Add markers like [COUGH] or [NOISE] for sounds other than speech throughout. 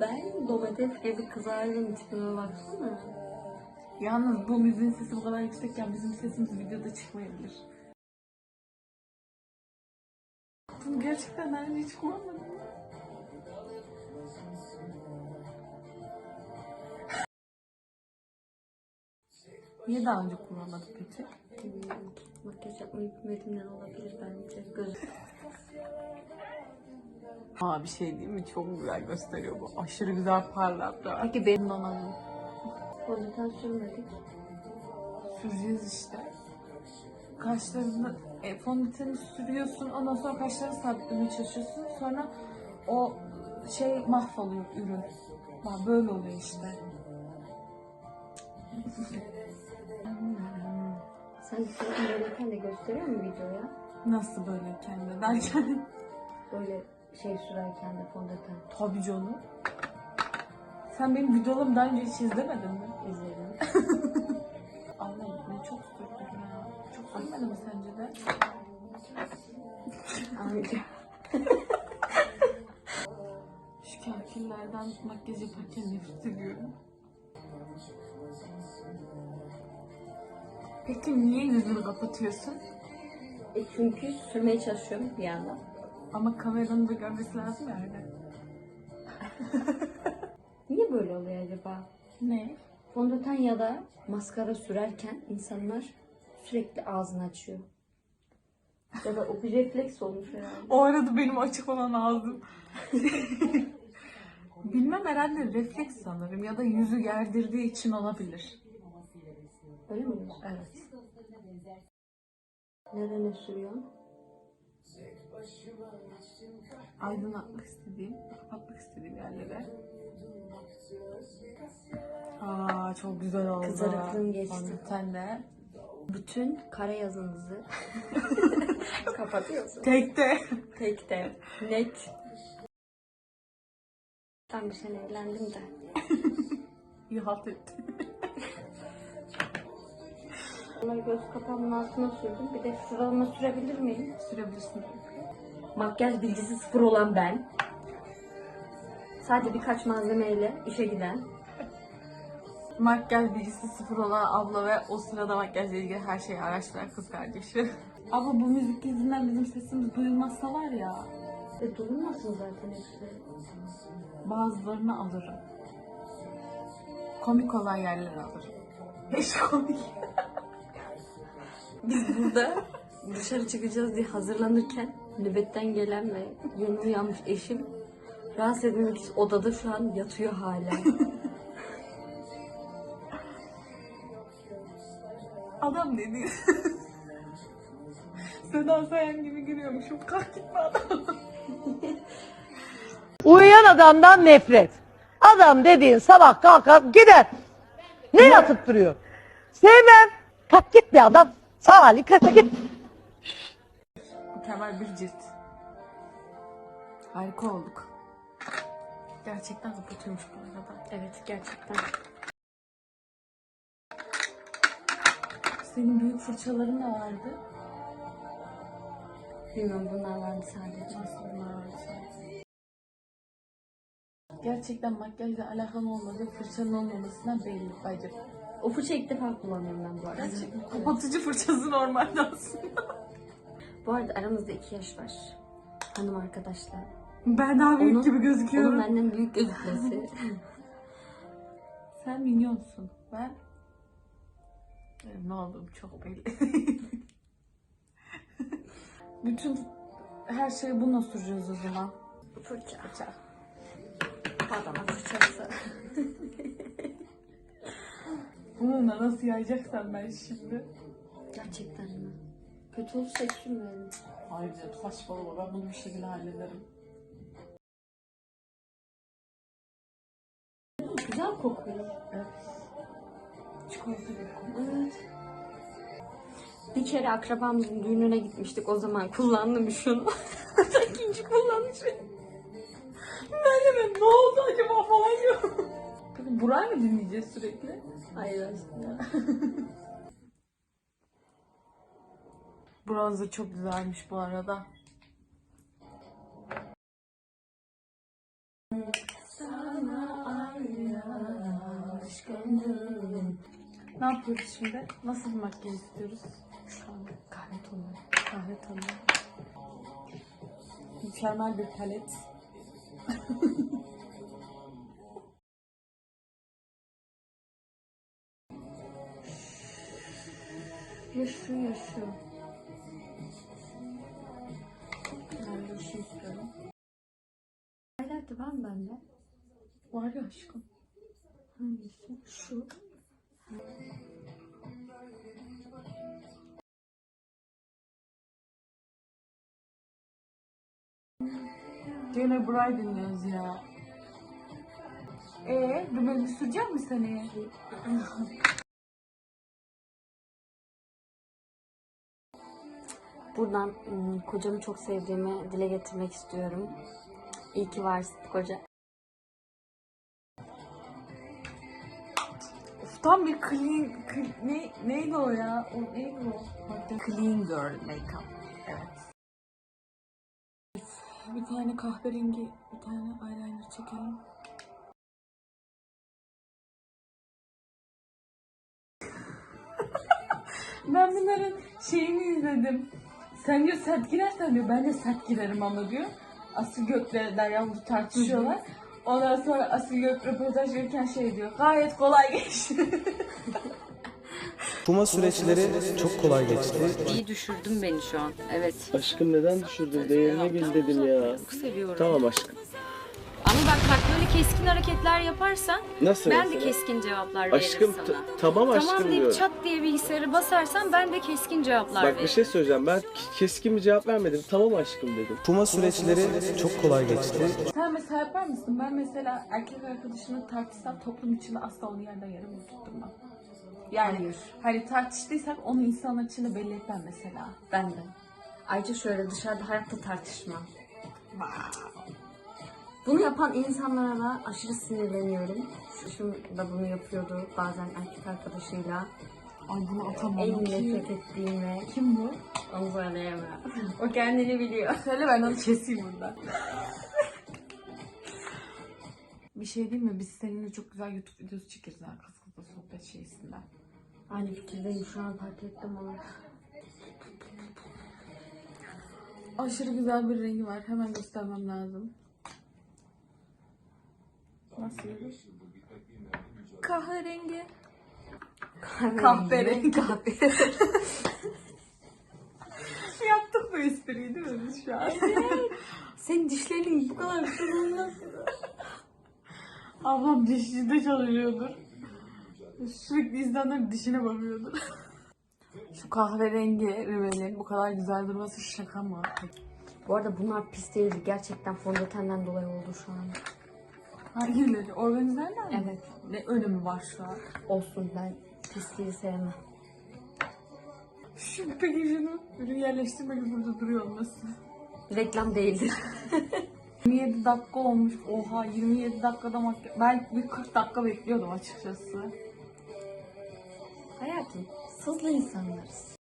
Ben domates gibi kızardım tipime baksana. Yalnız bu müziğin sesi bu kadar yüksekken bizim sesimiz videoda çıkmayabilir. Bunu gerçekten önce hiç kullanmadım? Niye daha önce kullanmadık peki? Bilmiyorum. Makyaj yapmayı bilmediğimden olabilir bence. Göz... Aa bir şey değil mi? Çok güzel gösteriyor bu. Aşırı güzel parlattı. Peki benim alalım. fondöten sürmedik. Süreceğiz işte. Kaşlarını e, fondöteni sürüyorsun. Ondan sonra kaşlarını sabitlemeye çalışıyorsun. Sonra o şey mahvoluyor ürün. Bak böyle oluyor işte. Sen suratını böyleyken de gösteriyor mu videoya? Nasıl böyle kendi derken? Böyle şey sürerken de fondöten Tabii canım. Sen benim videolarımı daha önce hiç izlemedin mi? izledim. [LAUGHS] Allah'ım ne çok sürdüm ya. Çok sürmedi mi sence de? Amca. [LAUGHS] Şu kakillerden makyaj yaparken nefret ediyorum. Peki niye yüzünü kapatıyorsun? E çünkü sürmeye çalışıyorum bir yandan. Ama kameranın da görmesi lazım ya öyle. [LAUGHS] Niye böyle oluyor acaba? Ne? Fondöten ya da maskara sürerken insanlar sürekli ağzını açıyor. Ya da o bir refleks olmuş herhalde. O arada benim açık olan ağzım. [LAUGHS] Bilmem herhalde refleks sanırım ya da yüzü gerdirdiği için olabilir. Öyle mi? Evet. Nerene sürüyorsun? Aydınlatmak istediğim, kapatmak istediğim yerlere. Aa çok güzel oldu. Kızarıklığın geçti. Fondöten de. Bütün kara yazınızı [LAUGHS] kapatıyorsun. Tekte. Tekte. Net. Tam bir sene evlendim de. İyi halt etti. Onları göz kapağımın altına sürdüm. Bir de şuralarıma sürebilir miyim? Sürebilirsin. Makyaj bilgisi sıfır olan ben. Sadece birkaç malzemeyle işe giden. Makyaj bilgisi sıfır olan abla ve o sırada makyajla ilgili her şeyi araştıran kız kardeşi. [LAUGHS] Abla bu müzik yüzünden bizim sesimiz duyulmazsa var ya E durulmasın zaten hepsi. bazılarını alırım. Komik olan yerleri alırım. [LAUGHS] Hiç komik. Biz burada dışarı çıkacağız diye hazırlanırken nöbetten gelen ve yeni uyanmış eşim rahatsız edilmek için odada şu an yatıyor hala. [LAUGHS] Adam dedi. [LAUGHS] Seda Sayan gibi giriyormuşum. Kalk gitme adam. [LAUGHS] Uyuyan adamdan nefret. Adam dediğin sabah kalkar gider. Ne yatıp duruyor? Sevmem. Kalk git bir adam. Sağ ol kalk git. Mükemmel bir cilt. Harika olduk. Gerçekten kapatıyormuş bu arada. evet gerçekten. Senin büyük fırçaların da vardı. Bilmiyorum bunlar vardı sadece. Nasıl bunlar vardı sadece? Gerçekten makyajla alakalı olmadığı fırçanın olmamasından belli bacım. O fırçayı ilk defa kullanıyorum ben bu arada. Gerçekten kapatıcı fırçası normalde aslında. Bu arada aramızda iki yaş var. Hanım arkadaşlar. Ben daha büyük Onun- gibi gözüküyorum. Onun benden büyük gözükmesi. [LAUGHS] Sen minyonsun. Ben ne olduğum çok belli. [LAUGHS] Bütün her şeyi bununla süreceğiz o zaman. Fırça. Fırça. Adama fırçası. [LAUGHS] Bununla nasıl yayacaksan ben şimdi. Gerçekten? Kötü olursa hiç sürmeyelim. Hayır canım saçmalama ben bunu bir şekilde hallederim. Güzel kokuyor. Evet. Çikolata gibi kokuyor. Evet. Bir kere akrabamızın düğününe gitmiştik. O zaman kullandım şunu. [LAUGHS] İkinci kullanmışım. Ben de ne oldu acaba falan diyorum. Peki Buray mı dinleyeceğiz sürekli? Hayır aslında. [LAUGHS] Bronzer çok güzelmiş bu arada. Ne yapıyoruz şimdi? Nasıl bir makyaj istiyoruz? Kahve tonu. Kahve tonu. Mükemmel bir palet. yaşıyor yaşıyor. Ben de var mı bende? Var ya aşkım. Hangisi? Şu. Gene Bray dinliyoruz ya. Ee, rümelini sürecek mi seneye? Buradan ım, kocamı çok sevdiğimi dile getirmek istiyorum. İyi ki varsın koca. Of, tam bir clean, clean ne, neydi o ya? O neydi o? Clean girl makeup. Evet. Bir tane kahverengi, bir tane eyeliner çekelim. [LAUGHS] ben bunların şeyini izledim. Sen diyor sert girersen diyor ben de sert girerim ama diyor. Asil Gök'le Derya Vurdu tartışıyorlar. Ondan sonra Asil Gök röportaj verirken şey diyor. Gayet kolay geçti. [LAUGHS] Kuma süreçleri çok kolay geçti. İyi düşürdün beni şu an. Evet. Aşkım neden düşürdün? Değerini bil dedim ya. Çok seviyorum. Tamam aşkım. Ama bak bak böyle keskin hareketler yaparsan Nasıl ben de mesela? keskin cevaplar veririm Aşkım sana. t- tamam aşkım tamam deyip diyorum. çat diye bilgisayarı basarsan ben de keskin cevaplar Bak veririm. bir şey söyleyeceğim. Ben keskin bir cevap vermedim. Tamam aşkım dedim. Kuma süreçleri çok kolay geçti. Sen mesela yapar mısın? Ben mesela erkek arkadaşımla tartışsam toplum içinde asla onu yerden yere oturtturmam. Yani Hayır. hani tartıştıysak onu insanlar içinde belli etmem mesela. Ben de. Ayrıca şöyle dışarıda hayatta tartışmam. Bunu yapan insanlara da aşırı sinirleniyorum. Şu da bunu yapıyordu bazen erkek arkadaşıyla. Ay bunu atamam. En nefret ettiğim ve Kim bu? onu söyleyemem. [LAUGHS] o kendini biliyor. [LAUGHS] Söyle ben onu keseyim buradan. bir şey değil mi? Biz seninle çok güzel YouTube videosu çekeriz ha kız kızla sohbet şeysinden. Aynı fikirdeyim şu an fark ettim onu. Aşırı güzel bir rengi var. Hemen göstermem lazım. Nasıl? Kahverengi. Kahverengi. Kahve. [LAUGHS] Yaptık bu espriyi değil mi biz şu an? Senin dişlerin bu kadar olmaz. Ablam dişçide çalışıyordur. Sürekli insanların dişine bakıyordur. Şu kahverengi rimelin bu kadar güzel durması şaka mı? Bu arada bunlar pis değildi. Gerçekten fondötenden dolayı oldu şu an. Hangileri? Organizerler mi? Evet. Ne önemi var şu an? Olsun ben pisliği sevmem. Şu peki şunu ürün yerleştirmek burada duruyor olması. Reklam değildir. [LAUGHS] 27 dakika olmuş. Oha 27 dakikada makyaj. Ben bir 40 dakika bekliyordum açıkçası. Hayatım, sızlı insanlarız.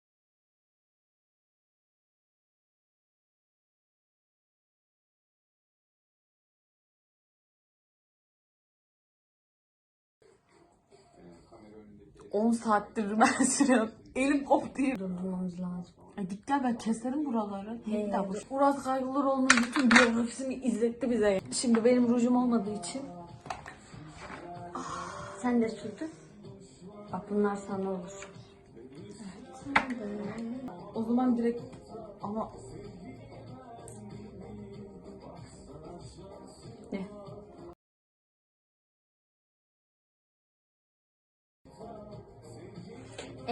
10 saattir rümen [LAUGHS] sürüyorum. Elim koptu. Durdurmamız lazım. Ay git gel ben keserim buraları. He. Bir daha bu- Uraz Kaygılıroğlu'nun bütün biyografisini izletti bize. Şimdi benim rujum olmadığı için Sen de sürdün. Bak bunlar sana olur. o zaman direkt ama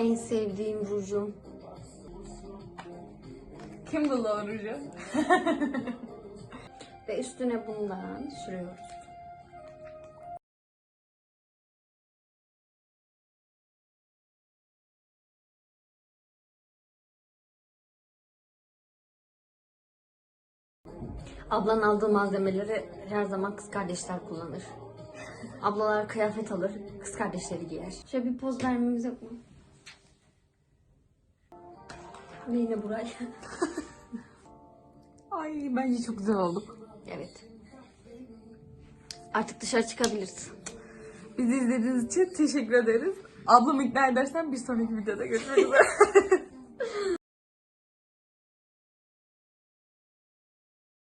En sevdiğim rujum. kim o ruju? [LAUGHS] Ve üstüne bundan sürüyoruz. Ablan aldığı malzemeleri her zaman kız kardeşler kullanır. Ablalar kıyafet alır, kız kardeşleri giyer. Şöyle bir poz vermemiz yok mu? Yine Buray. [LAUGHS] Ay bence çok güzel olduk. evet. Artık dışarı çıkabiliriz. Bizi izlediğiniz için teşekkür ederiz. Ablamı ikna edersen bir sonraki videoda görüşmek üzere. [LAUGHS]